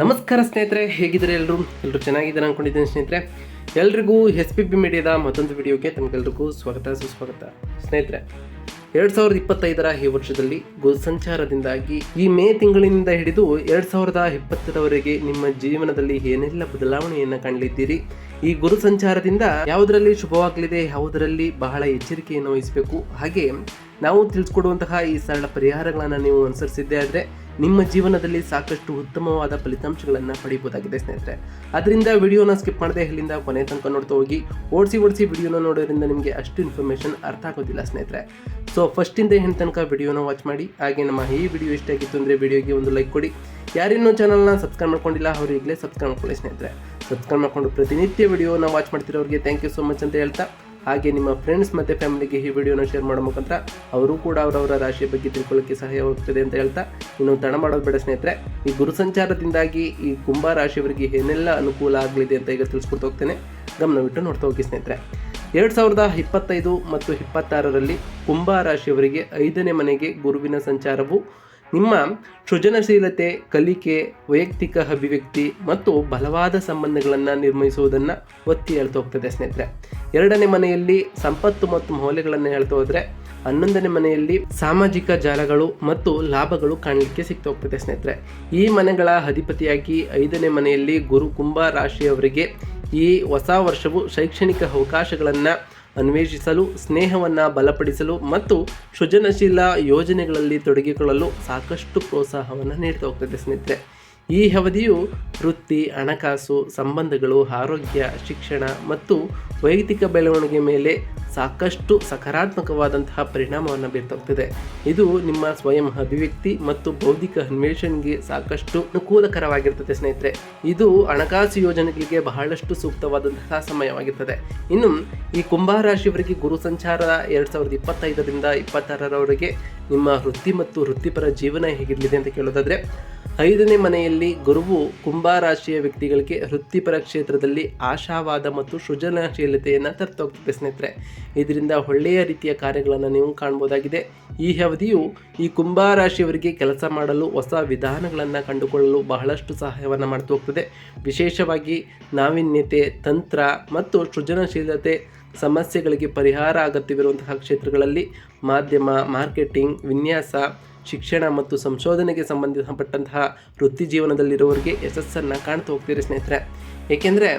ನಮಸ್ಕಾರ ಸ್ನೇಹಿತರೆ, ಹೇಗಿದ್ದಾರೆ ಎಲ್ಲರೂ? ಎಲ್ಲರೂ ಚೆನ್ನಾಗಿದ್ದಾರೆ ಅಂದ್ಕೊಂಡಿದ್ದೀನಿ ಸ್ನೇಹಿತರೆ. ಎಲ್ರಿಗೂ ಎಸ್ ಪಿ ಬಿ ಮೀಡಿಯಾದ ಮತ್ತೊಂದು ವಿಡಿಯೋಗೆ ತಮಗೆಲ್ರಿಗೂ ಸ್ವಾಗತ, ಸುಸ್ವಾಗತ. ಸ್ನೇಹಿತರೆ, ಎರಡು ಸಾವಿರದ ಇಪ್ಪತ್ತೈದರ ಈ ವರ್ಷದಲ್ಲಿ ಗುರು ಸಂಚಾರದಿಂದಾಗಿ ಈ ಮೇ ತಿಂಗಳಿನಿಂದ ಹಿಡಿದು ಎರಡು ಸಾವಿರದ ಇಪ್ಪತ್ತರವರೆಗೆ ನಿಮ್ಮ ಜೀವನದಲ್ಲಿ ಏನೆಲ್ಲ ಬದಲಾವಣೆಯನ್ನು ಕಾಣಲಿದ್ದೀರಿ? ಈ ಗುರು ಸಂಚಾರದಿಂದ ಯಾವುದರಲ್ಲಿ ಶುಭವಾಗಲಿದೆ, ಯಾವುದರಲ್ಲಿ ಬಹಳ ಎಚ್ಚರಿಕೆಯನ್ನು ವಹಿಸಬೇಕು? ಹಾಗೆ ನಾವು ತಿಳಿಸ್ಕೊಡುವಂತಹ ಈ ಸರಳ ಪರಿಹಾರಗಳನ್ನು ನೀವು ಅನುಸರಿಸಿದ್ದೇ ಆದರೆ ನಿಮ್ಮ ಜೀವನದಲ್ಲಿ ಸಾಕಷ್ಟು ಉತ್ತಮವಾದ ಫಲಿತಾಂಶಗಳನ್ನು ಪಡೆಯಬಹುದಾಗಿದೆ ಸ್ನೇಹಿತರೆ. ಅದರಿಂದ ವಿಡಿಯೋನ ಸ್ಕಿಪ್ ಮಾಡದೆ ಇಲ್ಲಿಂದ ಕೊನೆ ತನಕ ನೋಡ್ತಾ ಹೋಗಿ. ಓಡಿಸಿ ಓಡಿಸಿ ವಿಡಿಯೋನ ನೋಡೋದ್ರಿಂದ ನಿಮಗೆ ಅಷ್ಟು ಇನ್ಫಾರ್ಮೇಷನ್ ಅರ್ಥ ಆಗೋದಿಲ್ಲ ಸ್ನೇಹಿತರೆ. ಸೊ ಫಸ್ಟಿಂದ ಹೆಣ್ಣು ತನಕ ವಿಡಿಯೋನ ವಾಚ್ ಮಾಡಿ. ಹಾಗೆ ನಮ್ಮ ಈ ವಿಡಿಯೋ ಇಷ್ಟ ಆಗಿತ್ತು ಅಂದರೆ ವಿಡಿಯೋಗೆ ಒಂದು ಲೈಕ್ ಕೊಡಿ. ಯಾರಿನ್ನೂ ಚಾನಲ್ನ ಸಬ್ಸ್ಕ್ರೈಬ್ ಮಾಡ್ಕೊಂಡಿಲ್ಲ ಅವರು ಈಗಲೇ ಸಬ್ಸ್ಕ್ರೈಬ್ ಮಾಡ್ಕೊಳ್ಳಿ ಸ್ನೇಹಿತರೆ. ಸಬ್ಸ್ಕ್ರೈಬ್ ಮಾಡ್ಕೊಂಡು ಪ್ರತಿನಿತ್ಯ ವಿಡಿಯೋನ ವಾಚ್ ಮಾಡ್ತಿರೋರಿಗೆ ಥ್ಯಾಂಕ್ ಯು ಸೊ ಮಚ್ ಅಂತ ಹೇಳ್ತಾ ಹಾಗೆ ನಿಮ್ಮ ಫ್ರೆಂಡ್ಸ್ ಮತ್ತು ಫ್ಯಾಮಿಲಿಗೆ ಈ ವಿಡಿಯೋನ ಶೇರ್ ಮಾಡೋ ಮುಖಾಂತರ ಅವರು ಕೂಡ ಅವರವರ ರಾಶಿಯ ಬಗ್ಗೆ ತಿಳ್ಕೊಳ್ಳೋಕ್ಕೆ ಸಹಾಯವಾಗ್ತದೆ ಅಂತ ಹೇಳ್ತಾ ಇನ್ನು ತಡ ಮಾಡೋದು ಬೇಡ ಸ್ನೇಹಿತರೆ. ಈ ಗುರು ಸಂಚಾರದಿಂದಾಗಿ ಈ ಕುಂಭ ರಾಶಿಯವರಿಗೆ ಏನೆಲ್ಲ ಅನುಕೂಲ ಆಗಲಿದೆ ಅಂತ ಈಗ ತಿಳಿಸ್ಕೊಡ್ತಾ ಹೋಗ್ತೇನೆ. ಗಮನವಿಟ್ಟು ನೋಡ್ತಾ ಹೋಗಿ ಸ್ನೇಹಿತರೆ. ಎರಡು ಸಾವಿರದ ಇಪ್ಪತ್ತೈದು ಮತ್ತು ಇಪ್ಪತ್ತಾರರಲ್ಲಿ ಕುಂಭ ರಾಶಿಯವರಿಗೆ ಐದನೇ ಮನೆಗೆ ಗುರುವಿನ ಸಂಚಾರವು ನಿಮ್ಮ ಸೃಜನಶೀಲತೆ, ಕಲಿಕೆ, ವೈಯಕ್ತಿಕ ಅಭಿವ್ಯಕ್ತಿ ಮತ್ತು ಬಲವಾದ ಸಂಬಂಧಗಳನ್ನು ನಿರ್ಮಿಸುವುದನ್ನು ಒತ್ತಿ ಹೇಳ್ತಾ ಹೋಗ್ತದೆ ಸ್ನೇಹಿತರೆ. ಎರಡನೇ ಮನೆಯಲ್ಲಿ ಸಂಪತ್ತು ಮತ್ತು ಮೌಲ್ಯಗಳನ್ನು ಹೇಳ್ತಾ ಹೋದರೆ, ಹನ್ನೊಂದನೇ ಮನೆಯಲ್ಲಿ ಸಾಮಾಜಿಕ ಜಾಲಗಳು ಮತ್ತು ಲಾಭಗಳು ಕಾಣಲಿಕ್ಕೆ ಸಿಗ್ತಾ ಹೋಗ್ತದೆ ಸ್ನೇಹಿತರೆ. ಈ ಮನೆಗಳ ಅಧಿಪತಿಯಾಗಿ ಐದನೇ ಮನೆಯಲ್ಲಿ ಗುರು ಕುಂಭ ರಾಶಿಯವರಿಗೆ ಈ ಹೊಸ ವರ್ಷವು ಶೈಕ್ಷಣಿಕ ಅವಕಾಶಗಳನ್ನು ಅನ್ವೇಷಿಸಲು ಸ್ನೇಹವನ್ನು ಬಲಪಡಿಸಲು ಮತ್ತು ಸೃಜನಶೀಲ ಯೋಜನೆಗಳಲ್ಲಿ ತೊಡಗಿಕೊಳ್ಳಲು ಸಾಕಷ್ಟು ಪ್ರೋತ್ಸಾಹವನ್ನು ನೀಡ್ತಾ ಹೋಗ್ತದೆ ಸ್ನೇಹಿತರೆ. ಈ ಅವಧಿಯು ವೃತ್ತಿ, ಹಣಕಾಸು, ಸಂಬಂಧಗಳು, ಆರೋಗ್ಯ, ಶಿಕ್ಷಣ ಮತ್ತು ವೈಯಕ್ತಿಕ ಬೆಳವಣಿಗೆ ಮೇಲೆ ಸಾಕಷ್ಟು ಸಕಾರಾತ್ಮಕವಾದಂತಹ ಪರಿಣಾಮವನ್ನು ಬೀರ್ತಾಗ್ತದೆ. ಇದು ನಿಮ್ಮ ಸ್ವಯಂ ಅಭಿವ್ಯಕ್ತಿ ಮತ್ತು ಬೌದ್ಧಿಕ ಅನ್ವೇಷಣೆಗೆ ಸಾಕಷ್ಟು ಅನುಕೂಲಕರವಾಗಿರ್ತದೆ, ಸ್ನೇಹಿತರೆ. ಇದು ಹಣಕಾಸು ಯೋಜನೆಗಳಿಗೆ ಬಹಳಷ್ಟು ಸೂಕ್ತವಾದಂತಹ ಸಮಯವಾಗಿರ್ತದೆ. ಇನ್ನು ಈ ಕುಂಭರಾಶಿಯವರಿಗೆ ಗುರು ಸಂಚಾರ ಎರಡು ಸಾವಿರದ ಇಪ್ಪತ್ತೈದರಿಂದ ಇಪ್ಪತ್ತಾರರವರೆಗೆ ನಿಮ್ಮ ವೃತ್ತಿ ಮತ್ತು ವೃತ್ತಿಪರ ಜೀವನ ಹೇಗಿರಲಿದೆ ಅಂತ ಕೇಳೋದಾದ್ರೆ ಐದನೇ ಮನೆಯಲ್ಲಿ ಗುರುವು ಕುಂಭ ರಾಶಿಯ ವ್ಯಕ್ತಿಗಳಿಗೆ ವೃತ್ತಿಪರ ಕ್ಷೇತ್ರದಲ್ಲಿ ಆಶಾವಾದ ಮತ್ತು ಸೃಜನಶೀಲತೆಯನ್ನು ತರ್ತೋಗ್ತದೆ ಸ್ನೇಹಿತರೆ. ಇದರಿಂದ ಒಳ್ಳೆಯ ರೀತಿಯ ಕಾರ್ಯಗಳನ್ನು ನೀವು ಕಾಣ್ಬೋದಾಗಿದೆ. ಈ ಅವಧಿಯು ಈ ಕುಂಭ ರಾಶಿಯವರಿಗೆ ಕೆಲಸ ಮಾಡಲು ಹೊಸ ವಿಧಾನಗಳನ್ನು ಕಂಡುಕೊಳ್ಳಲು ಬಹಳಷ್ಟು ಸಹಾಯವನ್ನು ಮಾಡ್ತಾ ಹೋಗ್ತದೆ. ವಿಶೇಷವಾಗಿ ನಾವೀನ್ಯತೆ, ತಂತ್ರ ಮತ್ತು ಸೃಜನಶೀಲತೆ ಸಮಸ್ಯೆಗಳಿಗೆ ಪರಿಹಾರ ಅಗತ್ಯವಿರುವಂತಹ ಕ್ಷೇತ್ರಗಳಲ್ಲಿ ಮಾಧ್ಯಮ, ಮಾರ್ಕೆಟಿಂಗ್, ವಿನ್ಯಾಸ ಶಿಕ್ಷಣ ಮತ್ತು ಸಂಶೋಧನೆಗೆ ಸಂಬಂಧಪಟ್ಟಂತಹ ವೃತ್ತಿ ಜೀವನದಲ್ಲಿರುವವರಿಗೆ ಯಶಸ್ಸನ್ನು ಕಾಣ್ತಾ ಹೋಗ್ತೀರಿ ಸ್ನೇಹಿತರೆ. ಏಕೆಂದರೆ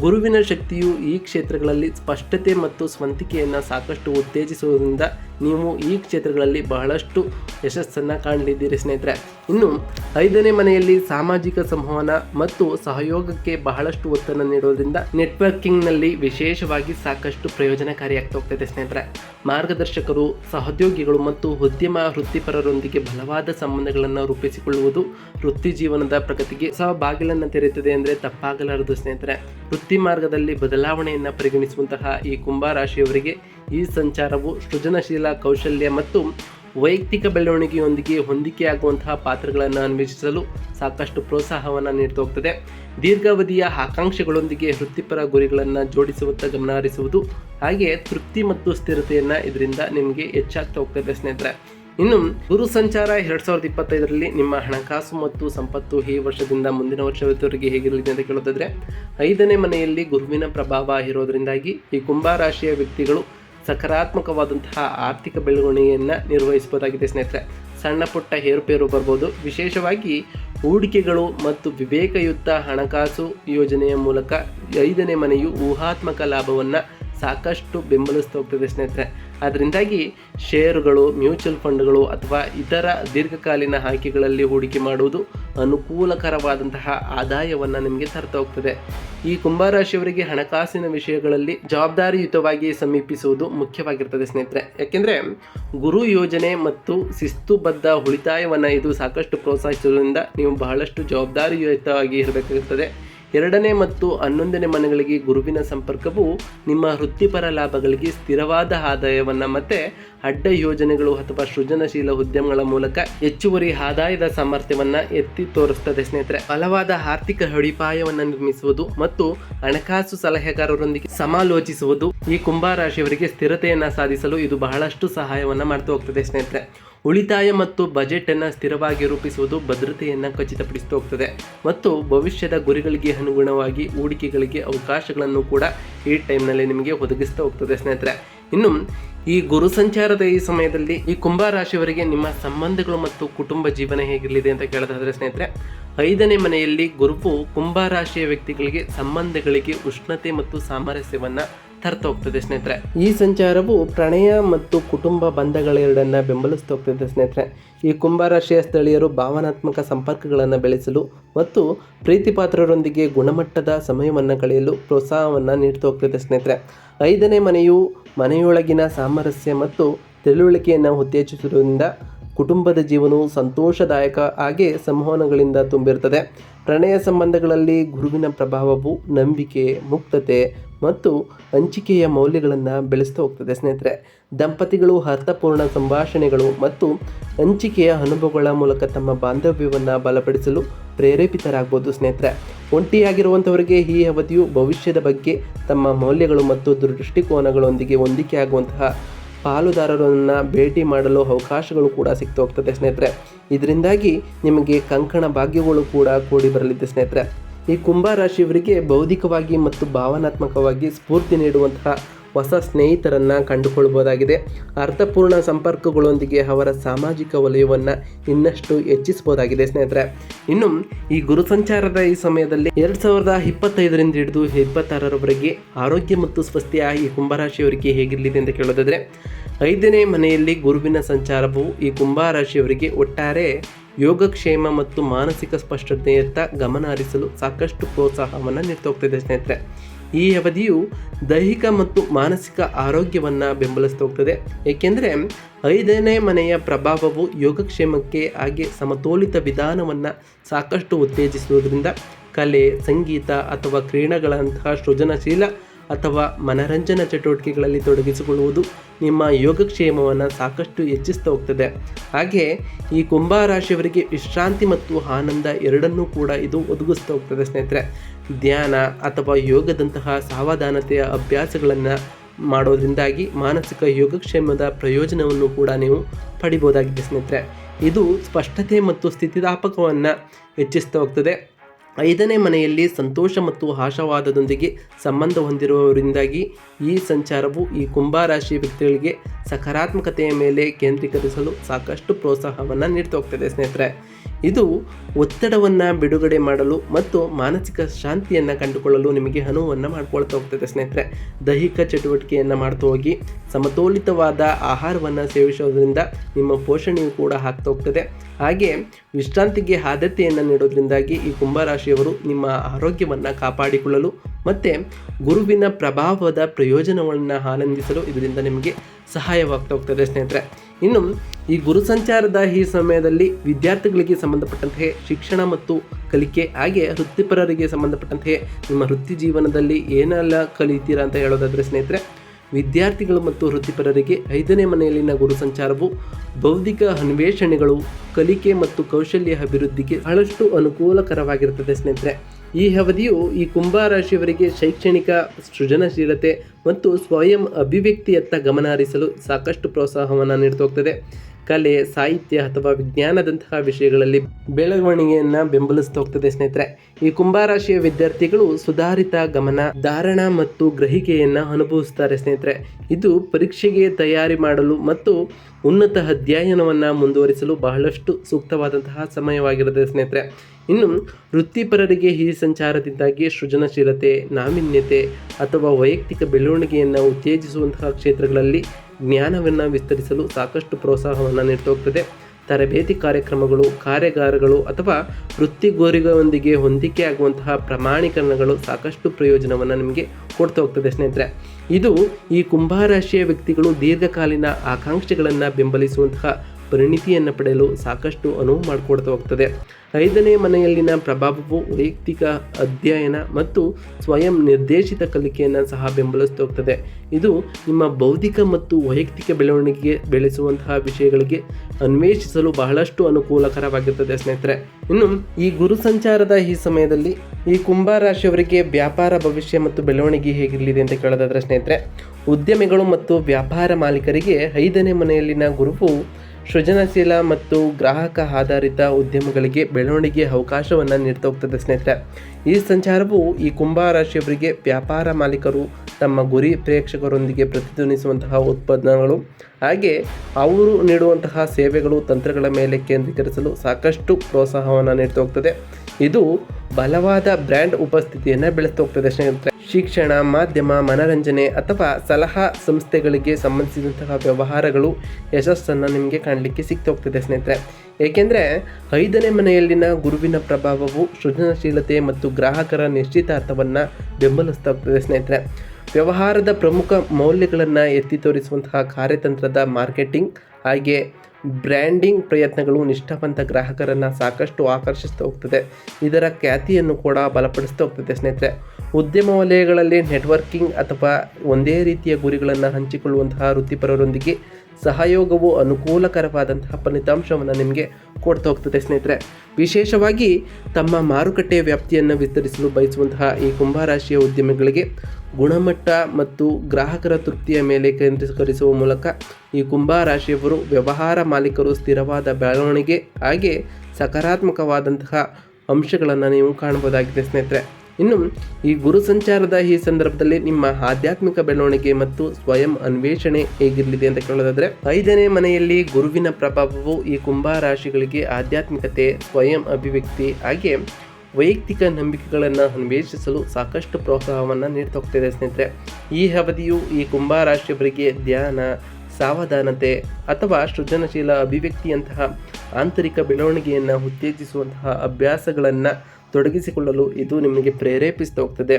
ಗುರುವಿನ ಶಕ್ತಿಯು ಈ ಕ್ಷೇತ್ರಗಳಲ್ಲಿ ಸ್ಪಷ್ಟತೆ ಮತ್ತು ಸ್ವಂತಿಕೆಯನ್ನು ಸಾಕಷ್ಟು ಉತ್ತೇಜಿಸುವುದರಿಂದ ನೀವು ಈ ಕ್ಷೇತ್ರಗಳಲ್ಲಿ ಬಹಳಷ್ಟು ಯಶಸ್ಸನ್ನು ಕಾಣಲಿದ್ದೀರಿ ಸ್ನೇಹಿತರೆ. ಇನ್ನು ಐದನೇ ಮನೆಯಲ್ಲಿ ಸಾಮಾಜಿಕ ಸಂವಹನ ಮತ್ತು ಸಹಯೋಗಕ್ಕೆ ಬಹಳಷ್ಟು ಒತ್ತನ್ನು ನೀಡೋದ್ರಿಂದ ನೆಟ್ವರ್ಕಿಂಗ್ನಲ್ಲಿ ವಿಶೇಷವಾಗಿ ಸಾಕಷ್ಟು ಪ್ರಯೋಜನಕಾರಿಯಾಗ್ತಾ ಹೋಗ್ತದೆ ಸ್ನೇಹಿತರೆ. ಮಾರ್ಗದರ್ಶಕರು, ಸಹೋದ್ಯೋಗಿಗಳು ಮತ್ತು ಉದ್ಯಮ ವೃತ್ತಿಪರರೊಂದಿಗೆ ಬಲವಾದ ಸಂಬಂಧಗಳನ್ನು ರೂಪಿಸಿಕೊಳ್ಳುವುದು ವೃತ್ತಿ ಜೀವನದ ಪ್ರಗತಿಗೆ ಸಹ ಬಾಗಿಲನ್ನು ತೆರೆಯುತ್ತದೆ ಅಂದರೆ ತಪ್ಪಾಗಲಾರದು ಸ್ನೇಹಿತರೆ. ವೃತ್ತಿ ಮಾರ್ಗದಲ್ಲಿ ಬದಲಾವಣೆಯನ್ನು ಪರಿಗಣಿಸುವಂತಹ ಈ ಕುಂಭ ರಾಶಿಯವರಿಗೆ ಈ ಸಂಚಾರವು ಸೃಜನಶೀಲ ಕೌಶಲ್ಯ ಮತ್ತು ವೈಯಕ್ತಿಕ ಬೆಳವಣಿಗೆಯೊಂದಿಗೆ ಹೊಂದಿಕೆಯಾಗುವಂತಹ ಪಾತ್ರಗಳನ್ನು ಅನ್ವೇಷಿಸಲು ಸಾಕಷ್ಟು ಪ್ರೋತ್ಸಾಹವನ್ನು ನೀಡ್ತಾ ಹೋಗ್ತದೆ. ದೀರ್ಘಾವಧಿಯ ಆಕಾಂಕ್ಷೆಗಳೊಂದಿಗೆ ವೃತ್ತಿಪರ ಗುರಿಗಳನ್ನು ಜೋಡಿಸುವತ್ತ ಗಮನ ಹರಿಸುವುದು ಹಾಗೆ ತೃಪ್ತಿ ಮತ್ತು ಸ್ಥಿರತೆಯನ್ನು ಇದರಿಂದ ನಿಮಗೆ ಹೆಚ್ಚಾಗ್ತಾ ಹೋಗ್ತದೆ ಸ್ನೇಹಿತರೆ. ಇನ್ನು ಗುರು ಸಂಚಾರ ಎರಡ್ ಸಾವಿರದ ಇಪ್ಪತ್ತೈದರಲ್ಲಿ ನಿಮ್ಮ ಹಣಕಾಸು ಮತ್ತು ಸಂಪತ್ತು ಈ ವರ್ಷದಿಂದ ಮುಂದಿನ ವರ್ಷದವರೆಗೆ ಹೇಗಿರಲಿದೆ ಅಂತ ಕೇಳೋದಾದ್ರೆ ಐದನೇ ಮನೆಯಲ್ಲಿ ಗುರುವಿನ ಪ್ರಭಾವ ಇರೋದ್ರಿಂದಾಗಿ ಈ ಕುಂಭ ರಾಶಿಯ ವ್ಯಕ್ತಿಗಳು ಸಕಾರಾತ್ಮಕವಾದಂತಹ ಆರ್ಥಿಕ ಬೆಳವಣಿಗೆಯನ್ನು ನಿರ್ವಹಿಸಬಹುದಾಗಿದೆ ಸ್ನೇಹಿತರೆ. ಸಣ್ಣ ಪುಟ್ಟ ಏರುಪೇರು ಬರ್ಬೋದು. ವಿಶೇಷವಾಗಿ ಹೂಡಿಕೆಗಳು ಮತ್ತು ವಿವೇಕಯುಕ್ತ ಹಣಕಾಸು ಯೋಜನೆಯ ಮೂಲಕ ಐದನೇ ಮನೆಯು ಊಹಾತ್ಮಕ ಲಾಭವನ್ನು ಸಾಕಷ್ಟು ಬೆಂಬಲಿಸ್ತಾ ಹೋಗ್ತದೆ ಸ್ನೇಹಿತರೆ. ಅದರಿಂದಾಗಿ ಷೇರುಗಳು, ಮ್ಯೂಚುವಲ್ ಫಂಡ್ಗಳು ಅಥವಾ ಇತರ ದೀರ್ಘಕಾಲೀನ ಆಯ್ಕೆಗಳಲ್ಲಿ ಹೂಡಿಕೆ ಮಾಡುವುದು ಅನುಕೂಲಕರವಾದಂತಹ ಆದಾಯವನ್ನು ನಿಮಗೆ ತರ್ತಾ ಹೋಗ್ತದೆ. ಈ ಕುಂಭರಾಶಿಯವರಿಗೆ ಹಣಕಾಸಿನ ವಿಷಯಗಳಲ್ಲಿ ಜವಾಬ್ದಾರಿಯುತವಾಗಿ ಸಮೀಪಿಸುವುದು ಮುಖ್ಯವಾಗಿರ್ತದೆ ಸ್ನೇಹಿತರೆ. ಯಾಕೆಂದರೆ ಗುರು ಯೋಜನೆ ಮತ್ತು ಶಿಸ್ತುಬದ್ಧ ಉಳಿತಾಯವನ್ನು ಇದು ಸಾಕಷ್ಟು ಪ್ರೋತ್ಸಾಹಿಸುವುದರಿಂದ ನೀವು ಬಹಳಷ್ಟು ಜವಾಬ್ದಾರಿಯುತವಾಗಿ ಇರಬೇಕಾಗುತ್ತದೆ. ಎರಡನೇ ಮತ್ತು ಹನ್ನೊಂದನೇ ಮನೆಗಳಿಗೆ ಗುರುವಿನ ಸಂಪರ್ಕವು ನಿಮ್ಮ ವೃತ್ತಿಪರ ಲಾಭಗಳಿಗೆ ಸ್ಥಿರವಾದ ಆದಾಯವನ್ನು ಮತ್ತೆ ಅಡ್ಡ ಯೋಜನೆಗಳು ಅಥವಾ ಸೃಜನಶೀಲ ಉದ್ಯಮಗಳ ಮೂಲಕ ಹೆಚ್ಚುವರಿ ಆದಾಯದ ಸಾಮರ್ಥ್ಯವನ್ನು ಎತ್ತಿ ತೋರಿಸ್ತದೆ ಸ್ನೇಹಿತರೆ. ಬಲವಾದ ಆರ್ಥಿಕ ಅಡಿಪಾಯವನ್ನು ನಿರ್ಮಿಸುವುದು ಮತ್ತು ಹಣಕಾಸು ಸಲಹೆಗಾರರೊಂದಿಗೆ ಸಮಾಲೋಚಿಸುವುದು ಈ ಕುಂಭ ರಾಶಿಯವರಿಗೆ ಸ್ಥಿರತೆಯನ್ನು ಸಾಧಿಸಲು ಇದು ಬಹಳಷ್ಟು ಸಹಾಯವನ್ನು ಮಾಡ್ತಾ ಹೋಗ್ತದೆ ಸ್ನೇಹಿತರೆ. ಉಳಿತಾಯ ಮತ್ತು ಬಜೆಟ್ ಅನ್ನು ಸ್ಥಿರವಾಗಿ ರೂಪಿಸುವುದು ಭದ್ರತೆಯನ್ನು ಖಚಿತಪಡಿಸ್ತಾ ಹೋಗ್ತದೆ. ಮತ್ತು ಭವಿಷ್ಯದ ಗುರಿಗಳಿಗೆ ಅನುಗುಣವಾಗಿ ಹೂಡಿಕೆಗಳಿಗೆ ಅವಕಾಶಗಳನ್ನು ಕೂಡ ಈ ಟೈಮ್ನಲ್ಲಿ ನಿಮಗೆ ಒದಗಿಸ್ತಾ ಹೋಗ್ತದೆ ಸ್ನೇಹಿತರೆ. ಇನ್ನು ಈ ಗುರು ಸಂಚಾರದ ಈ ಸಮಯದಲ್ಲಿ ಈ ಕುಂಭ ರಾಶಿಯವರಿಗೆ ನಿಮ್ಮ ಸಂಬಂಧಗಳು ಮತ್ತು ಕುಟುಂಬ ಜೀವನ ಹೇಗಿರಲಿದೆ ಅಂತ ಕೇಳೋದಾದರೆ ಸ್ನೇಹಿತರೆ, ಐದನೇ ಮನೆಯಲ್ಲಿ ಗುರುವು ಕುಂಭ ರಾಶಿಯ ವ್ಯಕ್ತಿಗಳಿಗೆ ಸಂಬಂಧಗಳಿಗೆ ಉಷ್ಣತೆ ಮತ್ತು ಸಾಮರಸ್ಯವನ್ನ ತರ್ತಾ ಹೋಗ್ತದೆ ಸ್ನೇಹಿತರೆ. ಈ ಸಂಚಾರವು ಪ್ರಣಯ ಮತ್ತು ಕುಟುಂಬ ಬಂಧಗಳೆರಡನ್ನ ಬೆಂಬಲಿಸ್ತಾ ಹೋಗ್ತದೆ ಸ್ನೇಹಿತರೆ. ಈ ಕುಂಭ ರಾಶಿಯ ಸ್ಥಳೀಯರು ಭಾವನಾತ್ಮಕ ಸಂಪರ್ಕಗಳನ್ನು ಬೆಳೆಸಲು ಮತ್ತು ಪ್ರೀತಿಪಾತ್ರರೊಂದಿಗೆ ಗುಣಮಟ್ಟದ ಸಮಯವನ್ನು ಕಳೆಯಲು ಪ್ರೋತ್ಸಾಹವನ್ನು ನೀಡ್ತಾ ಹೋಗ್ತದೆ ಸ್ನೇಹಿತರೆ. ಐದನೇ ಮನೆಯು ಮನೆಯೊಳಗಿನ ಸಾಮರಸ್ಯ ಮತ್ತು ತಿಳುವಳಿಕೆಯನ್ನು ಉತ್ತೇಜಿಸುವುದರಿಂದ ಕುಟುಂಬದ ಜೀವನವು ಸಂತೋಷದಾಯಕ ಹಾಗೆ ಸಂವಹನಗಳಿಂದ ತುಂಬಿರುತ್ತದೆ. ಪ್ರಣಯ ಸಂಬಂಧಗಳಲ್ಲಿ ಗುರುವಿನ ಪ್ರಭಾವವು ನಂಬಿಕೆ, ಮುಕ್ತತೆ ಮತ್ತು ಹಂಚಿಕೆಯ ಮೌಲ್ಯಗಳನ್ನು ಬೆಳೆಸ್ತಾ ಹೋಗ್ತದೆ ಸ್ನೇಹಿತರೆ. ದಂಪತಿಗಳು ಅರ್ಥಪೂರ್ಣ ಸಂಭಾಷಣೆಗಳು ಮತ್ತು ಹಂಚಿಕೆಯ ಅನುಭವಗಳ ಮೂಲಕ ತಮ್ಮ ಬಾಂಧವ್ಯವನ್ನು ಬಲಪಡಿಸಲು ಪ್ರೇರೇಪಿತರಾಗ್ಬೋದು ಸ್ನೇಹಿತರೆ. ಒಂಟಿಯಾಗಿರುವಂಥವರಿಗೆ ಈ ಅವಧಿಯು ಭವಿಷ್ಯದ ಬಗ್ಗೆ ತಮ್ಮ ಮೌಲ್ಯಗಳು ಮತ್ತು ದೃಷ್ಟಿಕೋನಗಳೊಂದಿಗೆ ಹೊಂದಿಕೆಯಾಗುವಂತಹ ಪಾಲುದಾರರನ್ನು ಭೇಟಿ ಮಾಡಲು ಅವಕಾಶಗಳು ಕೂಡ ಸಿಕ್ತು ಹೋಗ್ತದೆ ಸ್ನೇಹಿತರೆ. ಇದರಿಂದಾಗಿ ನಿಮಗೆ ಕಂಕಣ ಭಾಗ್ಯಗಳು ಕೂಡ ಕೂಡಿ ಬರಲಿದೆ ಸ್ನೇಹಿತರೆ. ಈ ಕುಂಭ ರಾಶಿಯವರಿಗೆ ಬೌದ್ಧಿಕವಾಗಿ ಮತ್ತು ಭಾವನಾತ್ಮಕವಾಗಿ ಸ್ಫೂರ್ತಿ ನೀಡುವಂತಹ ಹೊಸ ಸ್ನೇಹಿತರನ್ನು ಕಂಡುಕೊಳ್ಬೋದಾಗಿದೆ. ಅರ್ಥಪೂರ್ಣ ಸಂಪರ್ಕಗಳೊಂದಿಗೆ ಅವರ ಸಾಮಾಜಿಕ ವಲಯವನ್ನು ಇನ್ನಷ್ಟು ಹೆಚ್ಚಿಸಬಹುದಾಗಿದೆ ಸ್ನೇಹಿತರೆ. ಇನ್ನು ಈ ಗುರು ಸಂಚಾರದ ಈ ಸಮಯದಲ್ಲಿ ಎರಡು ಸಾವಿರದ ಇಪ್ಪತ್ತೈದರಿಂದ ಹಿಡಿದು ಇಪ್ಪತ್ತಾರರವರೆಗೆ ಆರೋಗ್ಯ ಮತ್ತು ಸ್ವಸ್ಥ್ಯ ಈ ಕುಂಭರಾಶಿಯವರಿಗೆ ಹೇಗಿರಲಿದೆ ಅಂತ ಕೇಳೋದಾದರೆ, ಐದನೇ ಮನೆಯಲ್ಲಿ ಗುರುವಿನ ಸಂಚಾರವು ಈ ಕುಂಭರಾಶಿಯವರಿಗೆ ಒಟ್ಟಾರೆ ಯೋಗಕ್ಷೇಮ ಮತ್ತು ಮಾನಸಿಕ ಸ್ಪಷ್ಟತೆಯತ್ತ ಗಮನ ಹರಿಸಲು ಸಾಕಷ್ಟು ಪ್ರೋತ್ಸಾಹವನ್ನು ನೀಡ್ತಾ ಹೋಗ್ತಿದೆ ಸ್ನೇಹಿತರೆ. ಈ ಅವಧಿಯು ದೈಹಿಕ ಮತ್ತು ಮಾನಸಿಕ ಆರೋಗ್ಯವನ್ನು ಬೆಂಬಲಿಸ್ತಾ ಹೋಗ್ತದೆ. ಏಕೆಂದರೆ ಐದನೇ ಮನೆಯ ಪ್ರಭಾವವು ಯೋಗಕ್ಷೇಮಕ್ಕೆ ಹಾಗೆ ಸಮತೋಲಿತ ವಿಧಾನವನ್ನು ಸಾಕಷ್ಟು ಉತ್ತೇಜಿಸುವುದರಿಂದ ಕಲೆ, ಸಂಗೀತ ಅಥವಾ ಕ್ರೀಡೆಗಳಂತಹ ಸೃಜನಶೀಲ ಅಥವಾ ಮನರಂಜನಾ ಚಟುವಟಿಕೆಗಳಲ್ಲಿ ತೊಡಗಿಸಿಕೊಳ್ಳುವುದು ನಿಮ್ಮ ಯೋಗಕ್ಷೇಮವನ್ನು ಸಾಕಷ್ಟು ಹೆಚ್ಚಿಸ್ತಾ ಹೋಗ್ತದೆ. ಹಾಗೆ ಈ ಕುಂಭ ರಾಶಿಯವರಿಗೆ ವಿಶ್ರಾಂತಿ ಮತ್ತು ಆನಂದ ಎರಡನ್ನೂ ಕೂಡ ಇದು ಒದಗಿಸ್ತಾ ಹೋಗ್ತದೆ ಸ್ನೇಹಿತರೆ. ಧ್ಯಾನ ಅಥವಾ ಯೋಗದಂತಹ ಸಾವಧಾನತೆಯ ಅಭ್ಯಾಸಗಳನ್ನು ಮಾಡೋದ್ರಿಂದಾಗಿ ಮಾನಸಿಕ ಯೋಗಕ್ಷೇಮದ ಪ್ರಯೋಜನವನ್ನು ಕೂಡ ನೀವು ಪಡಿಬೋದಾಗಿದೆ ಸ್ನೇಹಿತರೆ. ಇದು ಸ್ಪಷ್ಟತೆ ಮತ್ತು ಸ್ಥಿತಿದಾಪಕವನ್ನು ಹೆಚ್ಚಿಸ್ತಾ ಹೋಗ್ತದೆ. ಐದನೇ ಮನೆಯಲ್ಲಿ ಸಂತೋಷ ಮತ್ತು ಆಶಾವಾದದೊಂದಿಗೆ ಸಂಬಂಧ ಹೊಂದಿರುವವರಿಂದಾಗಿ ಈ ಸಂಚಾರವು ಈ ಕುಂಭರಾಶಿ ವ್ಯಕ್ತಿಗಳಿಗೆ ಸಕಾರಾತ್ಮಕತೆಯ ಮೇಲೆ ಕೇಂದ್ರೀಕರಿಸಲು ಸಾಕಷ್ಟು ಪ್ರೋತ್ಸಾಹವನ್ನು ನೀಡ್ತಾ ಹೋಗ್ತದೆ ಸ್ನೇಹಿತರೆ. ಇದು ಒತ್ತಡವನ್ನು ಬಿಡುಗಡೆ ಮಾಡಲು ಮತ್ತು ಮಾನಸಿಕ ಶಾಂತಿಯನ್ನು ಕಂಡುಕೊಳ್ಳಲು ನಿಮಗೆ ಅನುವನ್ನು ಮಾಡ್ಕೊಳ್ತಾ ಹೋಗ್ತದೆ ಸ್ನೇಹಿತರೆ. ದೈಹಿಕ ಚಟುವಟಿಕೆಯನ್ನು ಮಾಡ್ತಾ ಹೋಗಿ, ಸಮತೋಲಿತವಾದ ಆಹಾರವನ್ನು ಸೇವಿಸೋದ್ರಿಂದ ನಿಮ್ಮ ಪೋಷಣೆಯು ಕೂಡ ಆಗ್ತಾ ಹೋಗ್ತದೆ. ಹಾಗೆ ವಿಶ್ರಾಂತಿಗೆ ಆದ್ಯತೆಯನ್ನು ನೀಡೋದ್ರಿಂದಾಗಿ ಈ ಕುಂಭರಾಶಿಯವರು ನಿಮ್ಮ ಆರೋಗ್ಯವನ್ನು ಕಾಪಾಡಿಕೊಳ್ಳಲು ಮತ್ತು ಗುರುವಿನ ಪ್ರಭಾವದ ಪ್ರಯೋಜನವನ್ನು ಆನಂದಿಸಲು ಇದರಿಂದ ನಿಮಗೆ ಸಹಾಯವಾಗ್ತಾ ಹೋಗ್ತದೆ ಸ್ನೇಹಿತರೆ. ಇನ್ನು ಈ ಗುರು ಸಂಚಾರದ ಈ ಸಮಯದಲ್ಲಿ ವಿದ್ಯಾರ್ಥಿಗಳಿಗೆ ಸಂಬಂಧಪಟ್ಟಂತೆ ಶಿಕ್ಷಣ ಮತ್ತು ಕಲಿಕೆ, ಹಾಗೆ ವೃತ್ತಿಪರರಿಗೆ ಸಂಬಂಧಪಟ್ಟಂತೆ ನಿಮ್ಮ ವೃತ್ತಿ ಜೀವನದಲ್ಲಿ ಏನೆಲ್ಲ ಕಲಿತೀರಾ ಅಂತ ಹೇಳೋದಾದರೆ ಸ್ನೇಹಿತರೆ, ವಿದ್ಯಾರ್ಥಿಗಳು ಮತ್ತು ವೃತ್ತಿಪರರಿಗೆ ಐದನೇ ಮನೆಯಲ್ಲಿನ ಗುರು ಸಂಚಾರವು ಬೌದ್ಧಿಕ ಅನ್ವೇಷಣೆಗಳು, ಕಲಿಕೆ ಮತ್ತು ಕೌಶಲ್ಯ ಅಭಿವೃದ್ಧಿಗೆ ಬಹಳಷ್ಟು ಅನುಕೂಲಕರವಾಗಿರುತ್ತದೆ ಸ್ನೇಹಿತರೆ. ಈ ಅವಧಿಯು ಈ ಕುಂಭ ರಾಶಿಯವರಿಗೆ ಶೈಕ್ಷಣಿಕ ಸೃಜನಶೀಲತೆ ಮತ್ತು ಸ್ವಯಂ ಅಭಿವ್ಯಕ್ತಿಯತ್ತ ಗಮನ ಹರಿಸಲು ಸಾಕಷ್ಟು ಪ್ರೋತ್ಸಾಹವನ್ನು ನೀಡ್ತಾ ಹೋಗ್ತದೆ ಕಲೆ, ಸಾಹಿತ್ಯ ಅಥವಾ ವಿಜ್ಞಾನದಂತಹ ವಿಷಯಗಳಲ್ಲಿ ಬೆಳವಣಿಗೆಯನ್ನು ಬೆಂಬಲಿಸ್ತಾ ಹೋಗ್ತದೆ ಸ್ನೇಹಿತರೆ. ಈ ಕುಂಭರಾಶಿಯ ವಿದ್ಯಾರ್ಥಿಗಳು ಸುಧಾರಿತ ಗಮನ, ಧಾರಣ ಮತ್ತು ಗ್ರಹಿಕೆಯನ್ನು ಅನುಭವಿಸ್ತಾರೆ ಸ್ನೇಹಿತರೆ. ಇದು ಪರೀಕ್ಷೆಗೆ ತಯಾರಿ ಮಾಡಲು ಮತ್ತು ಉನ್ನತ ಅಧ್ಯಯನವನ್ನು ಮುಂದುವರಿಸಲು ಬಹಳಷ್ಟು ಸೂಕ್ತವಾದಂತಹ ಸಮಯವಾಗಿರುತ್ತೆ ಸ್ನೇಹಿತರೆ. ಇನ್ನು ವೃತ್ತಿಪರರಿಗೆ ಈ ಸಂಚಾರದಿಂದಾಗಿ ಸೃಜನಶೀಲತೆ, ನಾವೀನ್ಯತೆ ಅಥವಾ ವೈಯಕ್ತಿಕ ಬೆಳವಣಿಗೆಯನ್ನು ಉತ್ತೇಜಿಸುವಂತಹ ಕ್ಷೇತ್ರಗಳಲ್ಲಿ ಜ್ಞಾನವನ್ನು ವಿಸ್ತರಿಸಲು ಸಾಕಷ್ಟು ಪ್ರೋತ್ಸಾಹವನ್ನು ನೀಡ್ತಾ ಹೋಗ್ತದೆ ತರಬೇತಿ ಕಾರ್ಯಕ್ರಮಗಳು, ಕಾರ್ಯಾಗಾರಗಳು ಅಥವಾ ವೃತ್ತಿಗೋರಿಗಳೊಂದಿಗೆ ಹೊಂದಿಕೆ ಆಗುವಂತಹ ಪ್ರಮಾಣೀಕರಣಗಳು ಸಾಕಷ್ಟು ಪ್ರಯೋಜನವನ್ನು ನಿಮಗೆ ಕೊಡ್ತಾ ಹೋಗ್ತದೆ ಸ್ನೇಹಿತರೆ. ಇದು ಈ ಕುಂಭರಾಶಿಯ ವ್ಯಕ್ತಿಗಳು ದೀರ್ಘಕಾಲೀನ ಆಕಾಂಕ್ಷೆಗಳನ್ನು ಬೆಂಬಲಿಸುವಂತಹ ಪರಿಣಿತಿಯನ್ನು ಪಡೆಯಲು ಸಾಕಷ್ಟು ಅನುವು ಮಾಡಿಕೊಡ್ತಾ ಹೋಗ್ತದೆ ಐದನೇ ಮನೆಯಲ್ಲಿನ ಪ್ರಭಾವವು ವೈಯಕ್ತಿಕ ಅಧ್ಯಯನ ಮತ್ತು ಸ್ವಯಂ ನಿರ್ದೇಶಿತ ಕಲಿಕೆಯನ್ನು ಸಹ ಬೆಂಬಲಿಸ್ತಾ ಹೋಗ್ತದೆ ಇದು ನಿಮ್ಮ ಬೌದ್ಧಿಕ ಮತ್ತು ವೈಯಕ್ತಿಕ ಬೆಳವಣಿಗೆಗೆ ಬೆಳೆಸುವಂತಹ ವಿಷಯಗಳಿಗೆ ಅನ್ವೇಷಿಸಲು ಬಹಳಷ್ಟು ಅನುಕೂಲಕರವಾಗಿರ್ತದೆ ಸ್ನೇಹಿತರೆ. ಇನ್ನು ಈ ಗುರು ಸಂಚಾರದ ಈ ಸಮಯದಲ್ಲಿ ಈ ಕುಂಭ ರಾಶಿಯವರಿಗೆ ವ್ಯಾಪಾರ ಭವಿಷ್ಯ ಮತ್ತು ಬೆಳವಣಿಗೆ ಹೇಗಿರಲಿದೆ ಅಂತ ಕೇಳೋದಾದ್ರೆ ಸ್ನೇಹಿತರೆ, ಉದ್ಯಮಿಗಳು ಮತ್ತು ವ್ಯಾಪಾರ ಮಾಲೀಕರಿಗೆ ಐದನೇ ಮನೆಯಲ್ಲಿನ ಗುರುವು ಸೃಜನಶೀಲ ಮತ್ತು ಗ್ರಾಹಕ ಆಧಾರಿತ ಉದ್ಯಮಗಳಿಗೆ ಬೆಳವಣಿಗೆ ಅವಕಾಶವನ್ನು ನೀಡ್ತಾ ಹೋಗ್ತದೆ ಸ್ನೇಹಿತರೆ. ಈ ಸಂಚಾರವು ಈ ಕುಂಭ ರಾಶಿಯವರಿಗೆ ವ್ಯಾಪಾರ ಮಾಲೀಕರು, ತಮ್ಮ ಗುರಿ ಪ್ರೇಕ್ಷಕರೊಂದಿಗೆ ಪ್ರತಿಧ್ವನಿಸುವಂತಹ ಉತ್ಪನ್ನಗಳು, ಹಾಗೆ ಅವರು ನೀಡುವಂತಹ ಸೇವೆಗಳು, ತಂತ್ರಗಳ ಮೇಲೆ ಕೇಂದ್ರೀಕರಿಸಲು ಸಾಕಷ್ಟು ಪ್ರೋತ್ಸಾಹವನ್ನು ನೀಡ್ತಾ ಹೋಗ್ತದೆ ಇದು ಬಲವಾದ ಬ್ರ್ಯಾಂಡ್ ಉಪಸ್ಥಿತಿಯನ್ನು ಬೆಳೆಸ್ತಾ ಹೋಗ್ತದೆ ಸ್ನೇಹಿತರೆ. ಶಿಕ್ಷಣ, ಮಾಧ್ಯಮ, ಮನರಂಜನೆ ಅಥವಾ ಸಲಹಾ ಸಂಸ್ಥೆಗಳಿಗೆ ಸಂಬಂಧಿಸಿದಂತಹ ವ್ಯವಹಾರಗಳು ಯಶಸ್ಸನ್ನು ನಿಮಗೆ ಕಾಣಲಿಕ್ಕೆ ಸಿಕ್ತೋಗ್ತದೆ ಸ್ನೇಹಿತರೆ. ಏಕೆಂದರೆ ಐದನೇ ಮನೆಯಲ್ಲಿನ ಗುರುವಿನ ಪ್ರಭಾವವು ಸೃಜನಶೀಲತೆ ಮತ್ತು ಗ್ರಾಹಕರ ನಿಶ್ಚಿತಾರ್ಥವನ್ನು ಬೆಂಬಲಿಸ್ತಾ ಹೋಗ್ತದೆ ಸ್ನೇಹಿತರೆ. ವ್ಯವಹಾರದ ಪ್ರಮುಖ ಮೌಲ್ಯಗಳನ್ನು ಎತ್ತಿ ತೋರಿಸುವಂತಹ ಕಾರ್ಯತಂತ್ರದ ಮಾರ್ಕೆಟಿಂಗ್ ಹಾಗೆ ಬ್ರ್ಯಾಂಡಿಂಗ್ ಪ್ರಯತ್ನಗಳು ನಿಷ್ಠಾವಂತ ಗ್ರಾಹಕರನ್ನು ಸಾಕಷ್ಟು ಆಕರ್ಷಿಸ್ತಾ ಹೋಗ್ತದೆ. ಇದರ ಖ್ಯಾತಿಯನ್ನು ಕೂಡ ಬಲಪಡಿಸ್ತಾ ಹೋಗ್ತದೆ ಸ್ನೇಹಿತರೆ. ಉದ್ಯಮ ವಲಯಗಳಲ್ಲಿ ನೆಟ್ವರ್ಕಿಂಗ್ ಅಥವಾ ಒಂದೇ ರೀತಿಯ ಗುರಿಗಳನ್ನು ಹಂಚಿಕೊಳ್ಳುವಂತಹ ವೃತ್ತಿಪರರೊಂದಿಗೆ ಸಹಯೋಗವು ಅನುಕೂಲಕರವಾದಂತಹ ಫಲಿತಾಂಶವನ್ನು ನಿಮಗೆ ಕೊಡ್ತಾ ಹೋಗ್ತದೆ, ಸ್ನೇಹಿತರೆ. ವಿಶೇಷವಾಗಿ ತಮ್ಮ ಮಾರುಕಟ್ಟೆಯ ವ್ಯಾಪ್ತಿಯನ್ನು ವಿಸ್ತರಿಸಲು ಬಯಸುವಂತಹ ಈ ಕುಂಭರಾಶಿಯ ಉದ್ಯಮಿಗಳಿಗೆ ಗುಣಮಟ್ಟ ಮತ್ತು ಗ್ರಾಹಕರ ತೃಪ್ತಿಯ ಮೇಲೆ ಕೇಂದ್ರೀಕರಿಸುವ ಮೂಲಕ ಈ ಕುಂಭ ರಾಶಿಯವರು ವ್ಯವಹಾರ ಮಾಲೀಕರು ಸ್ಥಿರವಾದ ಬೆಳವಣಿಗೆ ಹಾಗೆ ಸಕಾರಾತ್ಮಕವಾದಂತಹ ಅಂಶಗಳನ್ನು ನೀವು ಕಾಣಬಹುದಾಗಿದೆ, ಸ್ನೇಹಿತರೆ. ಇನ್ನು, ಈ ಗುರು ಸಂಚಾರದ ಈ ಸಂದರ್ಭದಲ್ಲಿ ನಿಮ್ಮ ಆಧ್ಯಾತ್ಮಿಕ ಬೆಳವಣಿಗೆ ಮತ್ತು ಸ್ವಯಂ ಅನ್ವೇಷಣೆ ಹೇಗಿರಲಿದೆ ಅಂತ ಕೇಳೋದಾದ್ರೆ, ಐದನೇ ಮನೆಯಲ್ಲಿ ಗುರುವಿನ ಪ್ರಭಾವವು ಈ ಕುಂಭ ರಾಶಿಗಳಿಗೆ ಆಧ್ಯಾತ್ಮಿಕತೆ, ಸ್ವಯಂ ಅಭಿವ್ಯಕ್ತಿ ಹಾಗೆ ವೈಯಕ್ತಿಕ ನಂಬಿಕೆಗಳನ್ನು ಅನ್ವೇಷಿಸಲು ಸಾಕಷ್ಟು ಪ್ರೋತ್ಸಾಹವನ್ನು ನೀಡ್ತಾ ಹೋಗ್ತಿದೆ ಸ್ನೇಹಿತರೆ. ಈ ಅವಧಿಯು ಈ ಕುಂಭ ರಾಶಿಯವರಿಗೆ ಧ್ಯಾನ, ಸಾವಧಾನತೆ ಅಥವಾ ಸೃಜನಶೀಲ ಅಭಿವ್ಯಕ್ತಿಯಂತಹ ಆಂತರಿಕ ಬೆಳವಣಿಗೆಯನ್ನು ಉತ್ತೇಜಿಸುವಂತಹ ಅಭ್ಯಾಸಗಳನ್ನು ತೊಡಗಿಸಿಕೊಳ್ಳಲು ಇದು ನಿಮಗೆ ಪ್ರೇರೇಪಿಸ್ತಾ ಹೋಗ್ತದೆ.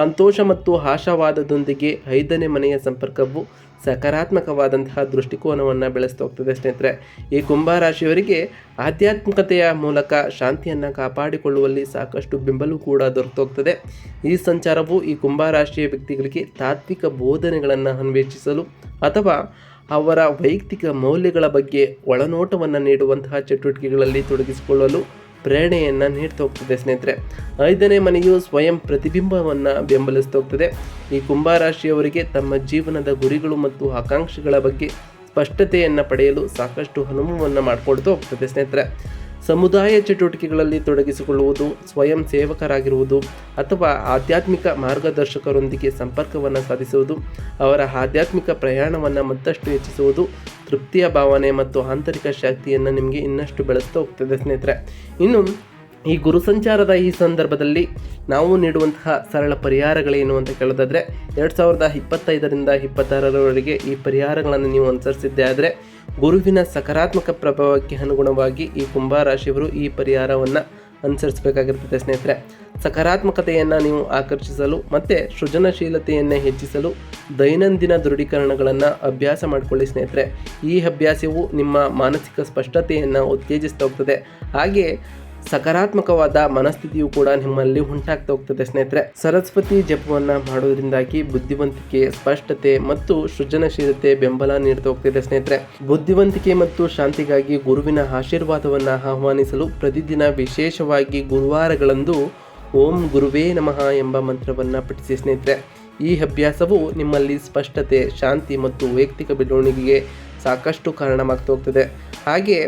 ಸಂತೋಷ ಮತ್ತು ಆಶಾವಾದದೊಂದಿಗೆ ಐದನೇ ಮನೆಯ ಸಂಪರ್ಕವು ಸಕಾರಾತ್ಮಕವಾದಂತಹ ದೃಷ್ಟಿಕೋನವನ್ನು ಬೆಳೆಸ್ತಾ ಹೋಗ್ತದೆ ಸ್ನೇಹಿತರೆ. ಈ ಕುಂಭರಾಶಿಯವರಿಗೆ ಆಧ್ಯಾತ್ಮಿಕತೆಯ ಮೂಲಕ ಶಾಂತಿಯನ್ನು ಕಾಪಾಡಿಕೊಳ್ಳುವಲ್ಲಿ ಸಾಕಷ್ಟು ಬೆಂಬಲವೂ ಕೂಡ ದೊರೆತೋಗ್ತದೆ ಈ ಸಂಚಾರವು ಈ ಕುಂಭರಾಶಿಯ ವ್ಯಕ್ತಿಗಳಿಗೆ ತಾತ್ವಿಕ ಬೋಧನೆಗಳನ್ನು ಅನ್ವೇಷಿಸಲು ಅಥವಾ ಅವರ ವೈಯಕ್ತಿಕ ಮೌಲ್ಯಗಳ ಬಗ್ಗೆ ಒಳನೋಟವನ್ನು ನೀಡುವಂತಹ ಚಟುವಟಿಕೆಗಳಲ್ಲಿ ತೊಡಗಿಸಿಕೊಳ್ಳಲು ಪ್ರೇರಣೆಯನ್ನು ನೀಡ್ತಾ ಹೋಗ್ತದೆ, ಸ್ನೇಹಿತರೆ. ಐದನೇ ಮನೆಯು ಸ್ವಯಂ ಪ್ರತಿಬಿಂಬವನ್ನು ಬೆಂಬಲಿಸ್ತಾ ಹೋಗ್ತದೆ. ಈ ಕುಂಭರಾಶಿಯವರಿಗೆ ತಮ್ಮ ಜೀವನದ ಗುರಿಗಳು ಮತ್ತು ಆಕಾಂಕ್ಷೆಗಳ ಬಗ್ಗೆ ಸ್ಪಷ್ಟತೆಯನ್ನು ಪಡೆಯಲು ಸಾಕಷ್ಟು ಅನುಭವವನ್ನು ಮಾಡಿಕೊಡ್ತಾ ಹೋಗ್ತದೆ, ಸ್ನೇಹಿತರೆ. ಸಮುದಾಯ ಚಟುವಟಿಕೆಗಳಲ್ಲಿ ತೊಡಗಿಸಿಕೊಳ್ಳುವುದು, ಸ್ವಯಂ ಸೇವಕರಾಗಿರುವುದು ಅಥವಾ ಆಧ್ಯಾತ್ಮಿಕ ಮಾರ್ಗದರ್ಶಕರೊಂದಿಗೆ ಸಂಪರ್ಕವನ್ನು ಸಾಧಿಸುವುದು, ಅವರ ಆಧ್ಯಾತ್ಮಿಕ ಪ್ರಯಾಣವನ್ನು ಮತ್ತಷ್ಟು ಹೆಚ್ಚಿಸುವುದು ತೃಪ್ತಿಯ ಭಾವನೆ ಮತ್ತು ಆಂತರಿಕ ಶಕ್ತಿಯನ್ನು ನಿಮಗೆ ಇನ್ನಷ್ಟು ಬೆಳೆಸ್ತಾ ಹೋಗ್ತದೆ, ಸ್ನೇಹಿತರೆ. ಇನ್ನು ಈ ಗುರು ಸಂಚಾರದ ಈ ಸಂದರ್ಭದಲ್ಲಿ ನಾವು ನೀಡುವಂತಹ ಸರಳ ಪರಿಹಾರಗಳೇನು ಅಂತ ಕೇಳೋದಾದರೆ, ಎರಡು ಸಾವಿರದ ಇಪ್ಪತ್ತೈದರಿಂದ ಇಪ್ಪತ್ತಾರರವರೆಗೆ ಈ ಪರಿಹಾರಗಳನ್ನು ನೀವು ಅನುಸರಿಸಿದ್ದೇ ಆದರೆ, ಗುರುವಿನ ಸಕಾರಾತ್ಮಕ ಪ್ರಭಾವಕ್ಕೆ ಅನುಗುಣವಾಗಿ ಈ ಕುಂಭರಾಶಿಯವರು ಈ ಪರಿಹಾರವನ್ನು ಅನುಸರಿಸಬೇಕಾಗಿರ್ತದೆ, ಸ್ನೇಹಿತರೆ. ಸಕಾರಾತ್ಮಕತೆಯನ್ನು ನೀವು ಆಕರ್ಷಿಸಲು ಮತ್ತು ಸೃಜನಶೀಲತೆಯನ್ನು ಹೆಚ್ಚಿಸಲು ದೈನಂದಿನ ದೃಢೀಕರಣಗಳನ್ನು ಅಭ್ಯಾಸ ಮಾಡಿಕೊಳ್ಳಿ, ಸ್ನೇಹಿತರೆ. ಈ ಅಭ್ಯಾಸವು ನಿಮ್ಮ ಮಾನಸಿಕ ಸ್ಪಷ್ಟತೆಯನ್ನು ಉತ್ತೇಜಿಸ್ತಾ ಹೋಗ್ತದೆ. ಹಾಗೆ ಸಕಾರಾತ್ಮಕವಾದ ಮನಸ್ಥಿತಿಯು ಕೂಡ ನಿಮ್ಮಲ್ಲಿ ಉಂಟಾಗ್ತಾ ಹೋಗ್ತದೆ, ಸ್ನೇಹಿತರೆ. ಸರಸ್ವತಿ ಜಪವನ್ನು ಮಾಡೋದ್ರಿಂದಾಗಿ ಬುದ್ಧಿವಂತಿಕೆ, ಸ್ಪಷ್ಟತೆ ಮತ್ತು ಸೃಜನಶೀಲತೆ ಬೆಂಬಲ ನೀಡ್ತಾ ಹೋಗ್ತಿದೆ, ಸ್ನೇಹಿತರೆ. ಬುದ್ಧಿವಂತಿಕೆ ಮತ್ತು ಶಾಂತಿಗಾಗಿ ಗುರುವಿನ ಆಶೀರ್ವಾದವನ್ನು ಆಹ್ವಾನಿಸಲು ಪ್ರತಿದಿನ ವಿಶೇಷವಾಗಿ ಗುರುವಾರಗಳಂದು ಓಂ ಗುರುವೇ ನಮಃ ಎಂಬ ಮಂತ್ರವನ್ನು ಪಠಿಸಿ, ಸ್ನೇಹಿತರೆ. ಈ ಅಭ್ಯಾಸವು ನಿಮ್ಮಲ್ಲಿ ಸ್ಪಷ್ಟತೆ, ಶಾಂತಿ ಮತ್ತು ವೈಯಕ್ತಿಕ ಬೆಳವಣಿಗೆಗೆ ಸಾಕಷ್ಟು ಕಾರಣವಾಗ್ತಾ ಹೋಗ್ತದೆ. ಹಾಗೆ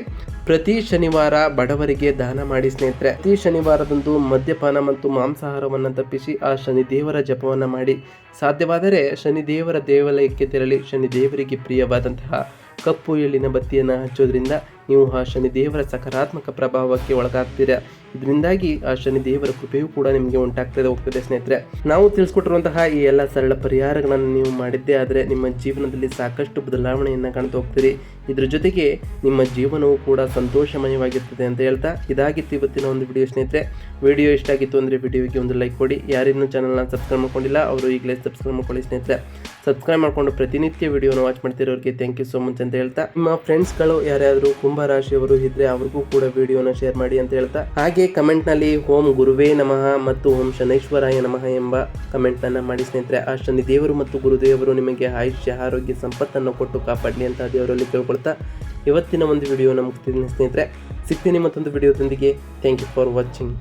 ಪ್ರತಿ ಶನಿವಾರ ಬಡವರಿಗೆ ದಾನ ಮಾಡಿ ಸ್ನೇಹಿತರೆ, ಪ್ರತಿ ಶನಿವಾರದಂದು ಮದ್ಯಪಾನ ಮತ್ತು ಮಾಂಸಾಹಾರವನ್ನು ತಪ್ಪಿಸಿ ಆ ಶನಿ ದೇವರ ಜಪವನ್ನು ಮಾಡಿ. ಸಾಧ್ಯವಾದರೆ ಶನಿ ದೇವರ ದೇವಾಲಯಕ್ಕೆ ತೆರಳಿ ಶನಿ ದೇವರಿಗೆ ಪ್ರಿಯವಾದಂತಹ ಕಪ್ಪು ಎಳ್ಳಿನ ಬತ್ತಿಯನ್ನು ಹಚ್ಚೋದ್ರಿಂದ ನೀವು ಆ ಶನಿ ದೇವರ ಸಕಾರಾತ್ಮಕ ಪ್ರಭಾವಕ್ಕೆ ಒಳಗಾಗ್ತೀರಾ. ಇದರಿಂದಾಗಿ ಆ ಶನಿ ದೇವರ ಕೃಪೆಯೂ ಕೂಡ ನಿಮಗೆ ಉಂಟಾಗ್ತದೆ ಹೋಗ್ತದೆ ಸ್ನೇಹಿತರೆ. ನಾವು ತಿಳಿಸ್ಕೊಟ್ಟಿರುವಂತಹ ಈ ಎಲ್ಲ ಸರಳ ಪರಿಹಾರಗಳನ್ನು ನೀವು ಮಾಡಿದ್ದೇ ಆದರೆ ನಿಮ್ಮ ಜೀವನದಲ್ಲಿ ಸಾಕಷ್ಟು ಬದಲಾವಣೆಯನ್ನು ಕಾಣ್ತಾ ಹೋಗ್ತೀರಿ. ಇದ್ರ ಜೊತೆಗೆ ನಿಮ್ಮ ಜೀವನವು ಕೂಡ ಸಂತೋಷಮಯವಾಗಿರ್ತದೆ ಅಂತ ಹೇಳ್ತಾ ಇದಾಗಿತ್ತು ಇವತ್ತಿನ ಒಂದು ವಿಡಿಯೋ ಸ್ನೇಹಿತರೆ. ವಿಡಿಯೋ ಇಷ್ಟ ಆಗಿತ್ತು ಅಂದರೆ ವಿಡಿಯೋಗೆ ಒಂದು ಲೈಕ್ ಕೊಡಿ. ಯಾರಿನ್ನೂ ಚಾನಲ್ನ ಸಬ್ಸ್ಕ್ರೈಬ್ ಮಾಡ್ಕೊಂಡಿಲ್ಲ, ಅವರು ಈಗಲೇ ಸಬ್ಸ್ಕ್ರೈಬ್ ಮಾಡ್ಕೊಳ್ಳಿ ಸ್ನೇಹಿತರೆ. ಸಬ್ಸ್ಕ್ರೈಬ್ ಮಾಡಿಕೊಂಡು ಪ್ರತಿನಿತ್ಯ ವಿಡಿಯೋನ ವಾಚ್ ಮಾಡ್ತಿರೋರಿಗೆ ಥ್ಯಾಂಕ್ ಯು ಸೋ ಮಚ್ ಅಂತ ಹೇಳ್ತಾ. ನಿಮ್ಮ ಫ್ರೆಂಡ್ಸ್ಗಳು ಯಾರ್ಯಾದರೂ ಕುಂಭ ರಾಶಿಯವರು ಇದ್ರೆ ಅವ್ರಿಗೂ ಕೂಡ ವಿಡಿಯೋನ ಶೇರ್ ಮಾಡಿ ಅಂತ ಹೇಳ್ತಾ. ಹಾಗೆ ಕಮೆಂಟ್ನಲ್ಲಿ ಓಂ ಗುರುವೇ ನಮಃ ಮತ್ತು ಓಂ ಶನೈಶ್ವರಾಯ ನಮಃ ಎಂಬ ಕಮೆಂಟನ್ನು ಮಾಡಿ ಸ್ನೇಹಿತರೆ. ಆ ಶನಿ ದೇವರು ಮತ್ತು ಗುರುದೇವರು ನಿಮಗೆ ಆಯುಷ್ಯ, ಆರೋಗ್ಯ, ಸಂಪತ್ತನ್ನು ಕೊಟ್ಟು ಕಾಪಾಡಲಿ ಅಂತ ದೇವರಲ್ಲಿ ಕೇಳ್ಕೊಳ್ತಾ ಇವತ್ತಿನ ಒಂದು ವಿಡಿಯೋನ ಮುಗಿಸ್ತೀನಿ ಸ್ನೇಹಿತರೆ. ಸಿಗ್ತೀನಿ ಮತ್ತೊಂದು ವಿಡಿಯೋದೊಂದಿಗೆ ಥ್ಯಾಂಕ್ ಯು ಫಾರ್ ವಾಚಿಂಗ್